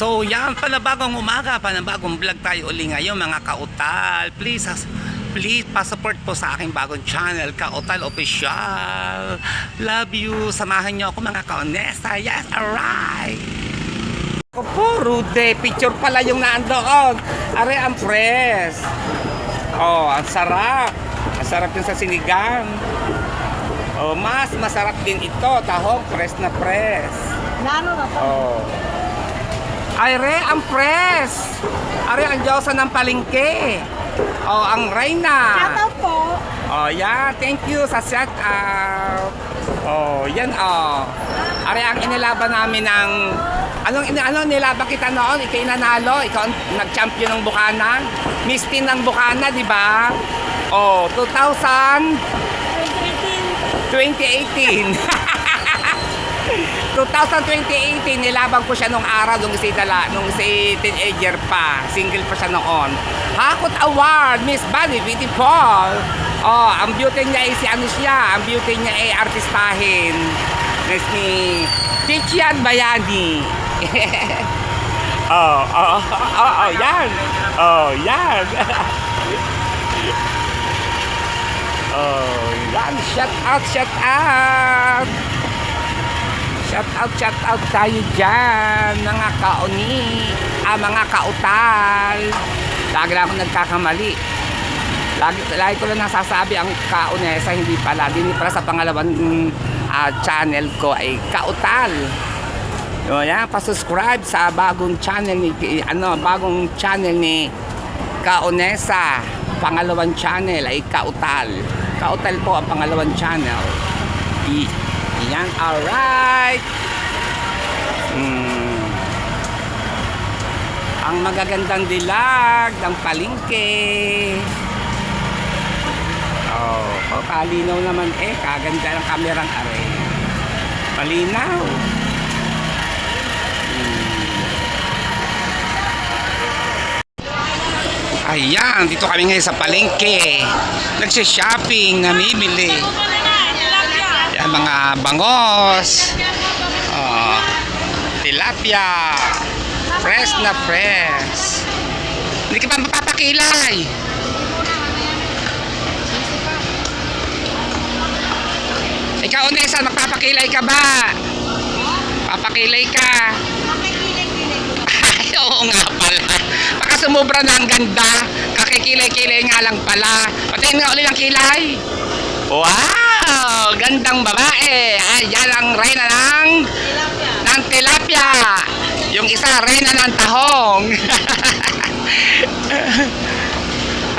So yan, panabagong umaga, panabagong vlog tayo uli ngayon mga kautal. Please, please pa-support po sa aking bagong channel, Kautal Official. Love you. Samahan niyo ako mga kaonesa. Yes, alright. Ako po, Rude. Picture pala yung naandoon. Are, ang press. Oh, ang sarap. Ang sarap yung sa sinigang. Oh, mas masarap din ito. Tahong press na press. Nano na to? Oh. Ay, re, ang press. Are, ang Diyosa ng palengke. Oh, ang Reyna. Shoutout po. Oh, yeah. Thank you sa shout out. Oh, yan oh. Are, ang inilaban namin ng... Anong ina ano nilaban kita noon? Ikaw nanalo, ikaw ang nag-champion ng Bukana. Miss Teen ng Bukana, di ba? Oh, 2000 2018. 2018. 2018, nilabang ko siya nung araw, nung si, dala, nung si teenager pa. Single pa siya noon. Hakot Award, Miss Bunny Beautiful. Oh, ang beauty niya ay si ano siya, ang beauty niya ay artistahin. Miss ni Tichian Bayani. oh, oh, oh, oh, oh, yan. Oh, yan. oh, yan. Shout out, shout out. Shout out, shout out tayo dyan, mga kaoni, ah, mga kautal. Lagi lang ako nagkakamali. Lagi, lagi ko lang nasasabi ang kaonesa, hindi pala. Hindi pala sa pangalawang ah, channel ko ay kautal. O yan, pa-subscribe sa bagong channel ni, ano, bagong channel ni Kaonesa. Pangalawang channel ay Kautal. Kautal po ang pangalawang channel. I, yan, alright. Hmm. Ang magagandang dilag ng palingke. Oh, oh, kalinaw naman eh. Kaganda ng kamerang are. Malinaw. Ayan, dito kami ngayon sa palengke. Nagsha-shopping, namimili. Yan, mga bangos. Oh, tilapia. Fresh na fresh. Hindi ka pa mapapakilay. Ikaw, Onesa, magpapakilay ka ba? Papakilay ka. Ay, oo nga pala. Baka sumubra na ang ganda. Kakikilay-kilay nga lang pala. Patayin nga ulit ang kilay. Wow! Gandang babae. Ay, yan ang reyna ng, ng tilapia. Yung isa, reyna ng tahong.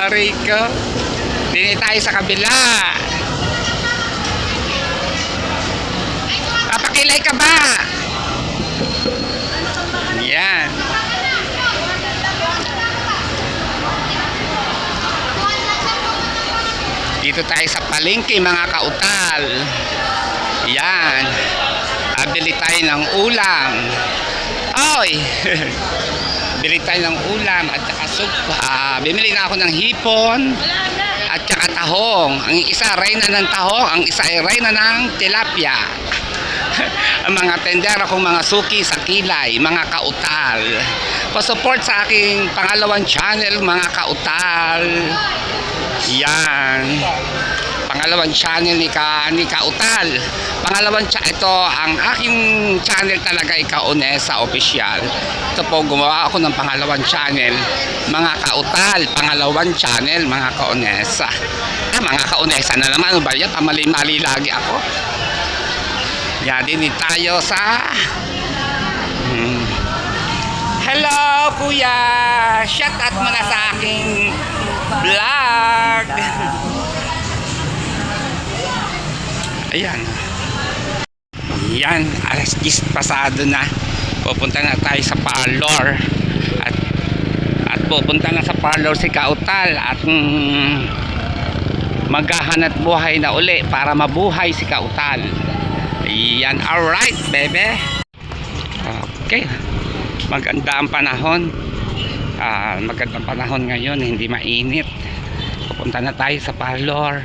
Aray ko. Dini tayo sa kabila. Papakilay ka ba? Yan. Dito tayo sa palengke mga kautal. Yan. Abili tayo ng ulam. Oy! Bili tayo ng ulam at saka soup. Ah, bimili na ako ng hipon at saka tahong. Ang isa reyna ng tahong, ang isa ay reyna ng tilapia. ang mga tendera kong mga suki sa kilay, mga kautal. Pa-support sa aking pangalawang channel, mga kautal. Yan. Pangalawang channel ni Ka ni Kautal. Pangalawang cha ito ang aking channel talaga ay Kaonesa Official. Ito po gumawa ako ng pangalawang channel, mga Kautal, pangalawang channel, mga Kaonesa. Ah, mga Kaonesa na naman, ba yan? Pamali-mali lagi ako. Yan din tayo sa Hmm. Hello, kuya! Shout out mo na sa aking vlog! Ayan. Yan, alas 10 pasado na. Pupunta na tayo sa parlor. At at pupunta na sa parlor si Kautal at mm, maghahanap buhay na uli para mabuhay si Kautal. Yan, alright, bebe. Okay. Maganda ang panahon. Ah, magandang panahon ngayon, hindi mainit. Pupunta na tayo sa parlor.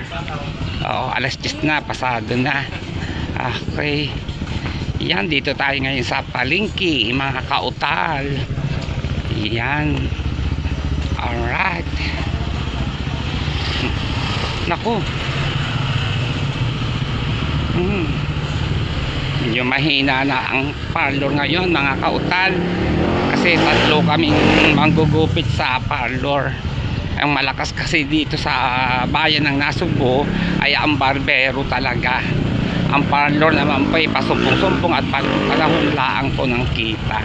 Oo, alas 10 na, pasado na. Okay. Yan, dito tayo ngayon sa palengke, mga kautal. Yan. Alright. Naku. Hmm. Medyo mahina na ang parlor ngayon, mga kautal. Kasi tatlo kaming manggugupit sa parlor. Ang malakas kasi dito sa bayan ng Nasugbo ay ang barbero talaga. Ang parlor naman po ay pasumpong-sumpong at panahon laang po ng kita.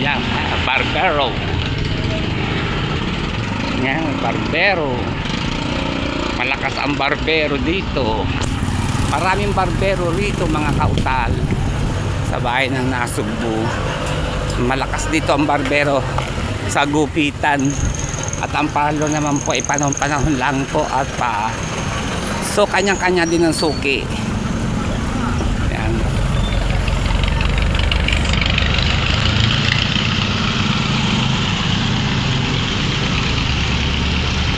Yan, barbero. Yan, barbero. Malakas ang barbero dito. Maraming barbero rito mga kautal sa bahay ng Nasugbu. Malakas dito ang barbero sa gupitan. At ang parlor naman po ay panahon-panahon lang po at pa So kanyang-kanya din ang suki. Yan.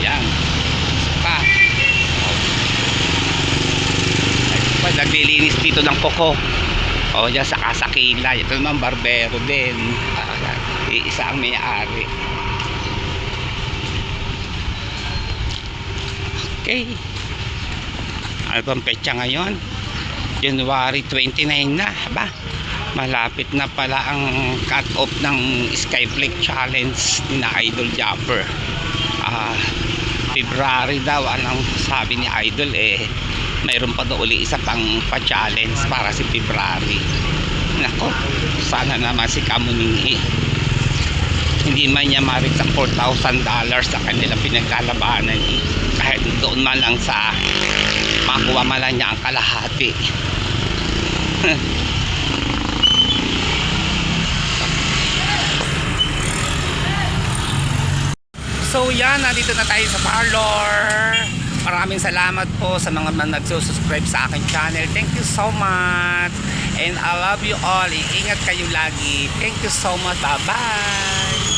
Yan. Pa. Pa naglilinis dito ng koko. O dyan sa kasakila. Ito naman barbero din. Iisa ang may-ari. Okay. Ano bang petsa ngayon? January 29 na, ba? Malapit na pala ang cut-off ng Skyflake Challenge ni na Idol Japper. Ah, February daw, anong sabi ni Idol eh, mayroon pa daw uli isa pang pa-challenge para si February. Nako, sana naman si Kamuningi. Hindi man niya marit ang $4,000 sa kanilang pinaglalabanan eh. Kahit doon man lang sa makuha man lang niya ang kalahati. so yan, nandito na tayo sa parlor. Maraming salamat po sa mga nagsusubscribe sa aking channel. Thank you so much. And I love you all. Iingat kayo lagi. Thank you so much. Bye-bye.